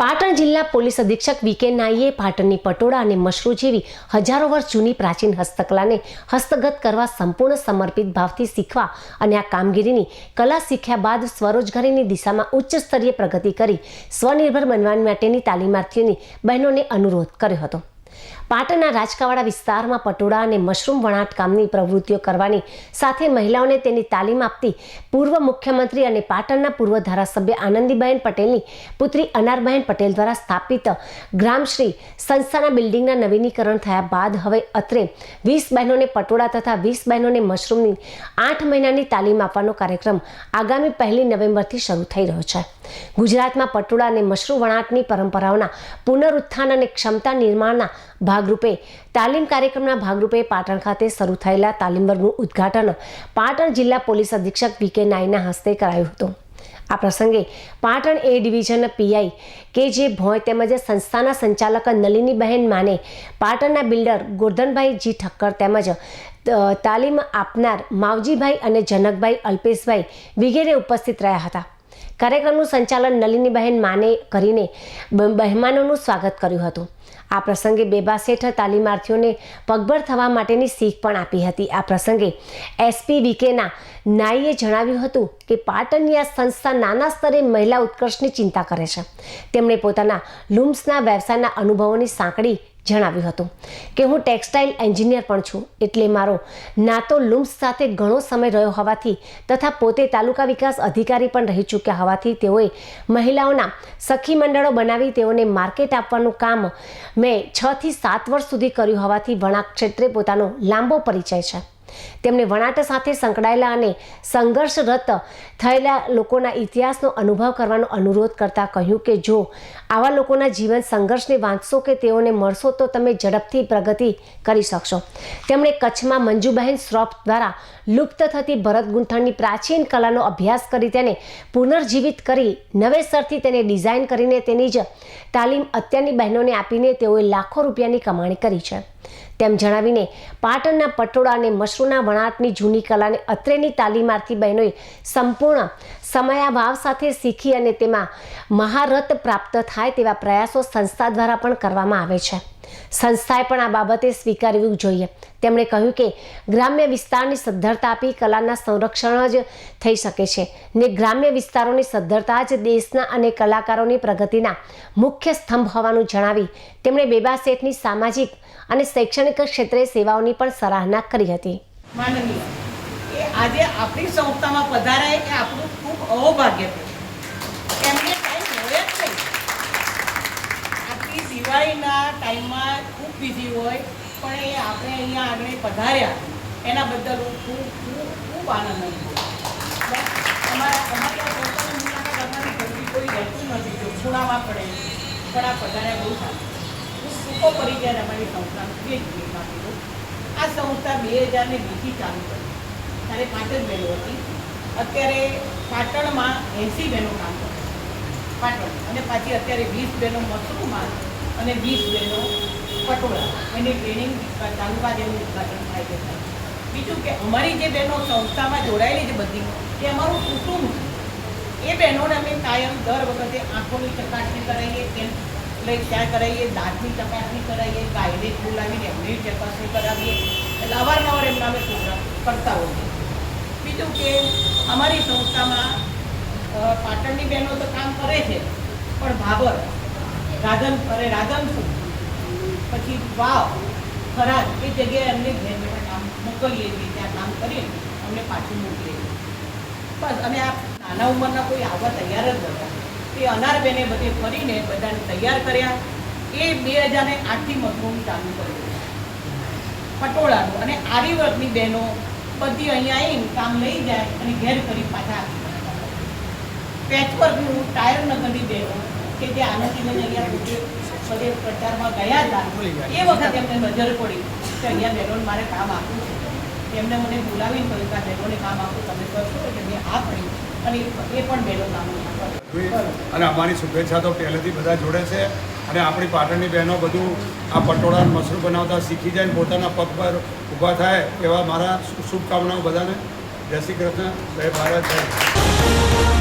પાટણ જિલ્લા પોલીસ અધિક્ષક વી કે નાઈએ પાટણની પટોળા અને મશરૂ જેવી હજારો વર્ષ જૂની પ્રાચીન હસ્તકલાને હસ્તગત કરવા સંપૂર્ણ સમર્પિત ભાવથી શીખવા અને આ કામગીરીની કલા શીખ્યા બાદ સ્વરોજગારીની દિશામાં ઉચ્ચ સ્તરીય પ્રગતિ કરી સ્વનિર્ભર બનવા માટેની તાલીમાર્થીઓની બહેનોને અનુરોધ કર્યો હતો. પાટણના રાજકાવાડા વિસ્તારમાં પટોળા અને મશરૂમ વણાટ કામની પ્રવૃત્તિઓ કરવાની સાથે મહિલાઓને તેની તાલીમ આપતી પૂર્વ મુખ્યમંત્રી અને પાટણના પૂર્વ ધારાસભ્ય આનંદીબહેન પટેલની પુત્રી અનારબહેન પટેલ દ્વારા સ્થાપિત ગ્રામશ્રી સંસ્થાના બિલ્ડિંગના નવીનીકરણ થયા બાદ હવે અત્રે વીસ બહેનોને પટોળા તથા વીસ બહેનોને મશરૂમની આઠ મહિનાની તાલીમ આપવાનો કાર્યક્રમ આગામી પહેલી નવેમ્બરથી શરૂ થઈ રહ્યો છે. ગુજરાતમાં પટોળા અને મશરૂમ વણાટની પરંપરાઓના પુનરુત્થાન અને ક્ષમતા નિર્માણના ભાગરૂપે તાલીમ કાર્યક્રમના ભાગરૂપે પાટણ ખાતે શરૂ થયેલા તાલીમ વર્ગનું ઉદ્ઘાટન પાટણ જિલ્લા પોલીસ અધિક્ષક વી કે નાઈના હસ્તે કરાયું હતું. આ પ્રસંગે પાટણ એ ડિવિઝન પીઆઈ કે જે ભોય તેમજ સંસ્થાના સંચાલક નલિનીબહેન માને પાટણના બિલ્ડર ગોરધનભાઈ જી ઠક્કર તેમજ તાલીમ આપનાર માવજીભાઈ અને જનકભાઈ અલ્પેશભાઈ વગેરે ઉપસ્થિત રહ્યા હતા. કાર્યક્રમનું સંચાલન નલિનીબહેન માને કરીને મહેમાનોનું સ્વાગત કર્યું હતું. આ પ્રસંગે બેબા શેઠ તાલીમાર્થીઓને પગભર થવા માટેની શીખ પણ આપી હતી. આ પ્રસંગે એસપી વીકેના નાઈએ જણાવ્યું હતું કે પાટણની આ સંસ્થા નાના સ્તરે મહિલા ઉત્કર્ષની ચિંતા કરે છે. તેમણે પોતાના લૂમ્સના વ્યવસાયના અનુભવોની સાંકળી જણાવ્યું હતું કે હું ટેક્સટાઇલ એન્જિનિયર પણ છું એટલે મારો નાતો લુમ્સ સાથે ઘણો સમય રહ્યો હોવાથી તથા પોતે તાલુકા વિકાસ અધિકારી પણ રહી ચૂક્યા હોવાથી તેઓએ મહિલાઓના સખી મંડળો બનાવી તેઓને માર્કેટ આપવાનું કામ મેં છથી સાત વર્ષ સુધી કર્યું હોવાથી વણાટ ક્ષેત્રે પોતાનો લાંબો પરિચય છે. તેમણે વણાટ સાથે સંકળાયેલા અને સંઘર્ષરત થયેલા લોકોના ઇતિહાસનો અનુભવ કરવાનો અનુરોધ કરતા કહ્યું કે જો આવા લોકોના જીવન સંઘર્ષને વાંચશો કે તેઓને મળશો તો તમે ઝડપથી પ્રગતિ કરી શકશો. તેમણે કચ્છમાં મંજુબહેન શ્રોફ દ્વારા લુપ્ત થતી ભરત ગૂંથણની પ્રાચીન કલાનો અભ્યાસ કરી તેને પુનર્જીવિત કરી નવેસરથી તેને ડિઝાઇન કરીને તેની જ તાલીમ અત્યારની બહેનોને આપીને તેઓએ લાખો રૂપિયાની કમાણી કરી છે. તેમ જણાવીને પાટણના પટોળા અને મશરૂના વણાટની જૂની કલાને અત્રેની તાલીમાર્થી બહેનોએ સંપૂર્ણ સમયાભાવ સાથે શીખી અને તેમાં મહારત પ્રાપ્ત થાય તેવા પ્રયાસો સંસ્થા દ્વારા પણ કરવામાં આવે છે. સંસ્થાએ પણ આ બાબતે સ્વીકારવું જોઈએ. તેમણે કહ્યું કે ગ્રામ્ય વિસ્તારની સદ્ધરતા આપી કલાના સંરક્ષણ જ થઈ શકે છે ને ગ્રામ્ય વિસ્તારોની સદ્ધરતા જ દેશના અને કલાકારોની પ્રગતિના મુખ્ય સ્તંભ હોવાનું જણાવી તેમણે બેબા શેઠની સામાજિક અને શૈક્ષણિક ક્ષેત્રે સેવાઓની પણ સરાહના કરી હતી. આજે આપણી સંસ્થામાં પધારાય એ આપણું ખૂબ અહોભાગ્ય છે એમને ટાઈમ હોય જ નહીં આટલી દિવાળીના ટાઈમમાં ખૂબ બિઝી હોય, પણ એ આપણે અહીંયા આગળ પધાર્યા. એના બદલ હું ખૂબ ખૂબ ખૂબ આનંદ અનુભવું અમારા, અમારી સંસ્થાની મુલાકાત અમારી જલ્દી કોઈ નથી, જો પડે, પણ પધાર્યા બહુ સારું. હું ટૂંકો પરિચય અમારી સંસ્થાનું બે જ કીધું આ સંસ્થા બે હજાર ને ચાલુ કરી. ત્યારે પાંચ જ બહેનો હતી. અત્યારે પાટણમાં એંસી બહેનો કામ પાટણ. અને પાછી અત્યારે વીસ બહેનો મશરૂમમાં અને વીસ બહેનો પટોળા. એની ટ્રેનિંગ તાલુકા જેવું ઉદઘાટન થાય છે. બીજું કે અમારી જે બહેનો સંસ્થામાં જોડાયેલી છે બધી, એ અમારું કુટુંબ એ બહેનોને અમે કાયમ દર વખતે આંખોની ચકાસણી કરાવીએ, કેમ લઈ ત્યાં કરાવીએ, દાંતની ચકાસણી કરાવીએ, ગાયને બોલાવીને એમની ચકાસણી કરાવીએ. એટલે અવારનવાર એમના અમે પ્રોગ્રામ કરતા હોઈએ બીજું કે અમારી સંસ્થામાં પાટણની બહેનો તો કામ કરે છે, પણ ભાબર રાધન, અરે રાધનપુર પછી, વાવ ખરાદ એ જગ્યાએ અમને ઘેર કામ મોકલીએ છીએ, ત્યાં કામ કરીને અમને પાછું મોકલીએ બસ, અને આ નાના ઉંમરના કોઈ આવવા તૈયાર જ હતા તે અનારબેને બધે ફરીને બધાને તૈયાર કર્યા. એ બે હજારને આઠથી મશરૂમ ચાલુ કર્યું પટોળાનું અને આરી વર્ગની બહેનો બધી અહીંયા આવીને કામ લઈ જાય અને ઘેર ફરી પાછા પેચવર્કનું ટાયર નગરની બહેનો કે જે આનંદીબેન અહીંયા પોતે બધે પ્રચારમાં ગયા હતા એ વખતે એમને નજર પડી કે અહીંયા બહેનોને મારે કામ આપવું છે. એમને મને બોલાવીને કહ્યું કે આ બહેનોને કામ આપું તમે કરશો એટલે મેં આ પડ્યું અને એ પણ બહેનો કામ અને અમારી શુભેચ્છા તો પહેલેથી બધા જોડે છે અને આપણી પાટણની બહેનો બધું આ પટોળા મશરૂ મશરૂમ બનાવતા શીખી જાય ને પોતાના પગ પર ઊભા થાય એવા મારા શુભકામનાઓ બધાને. જય શ્રી કૃષ્ણ. જય ભારત. જય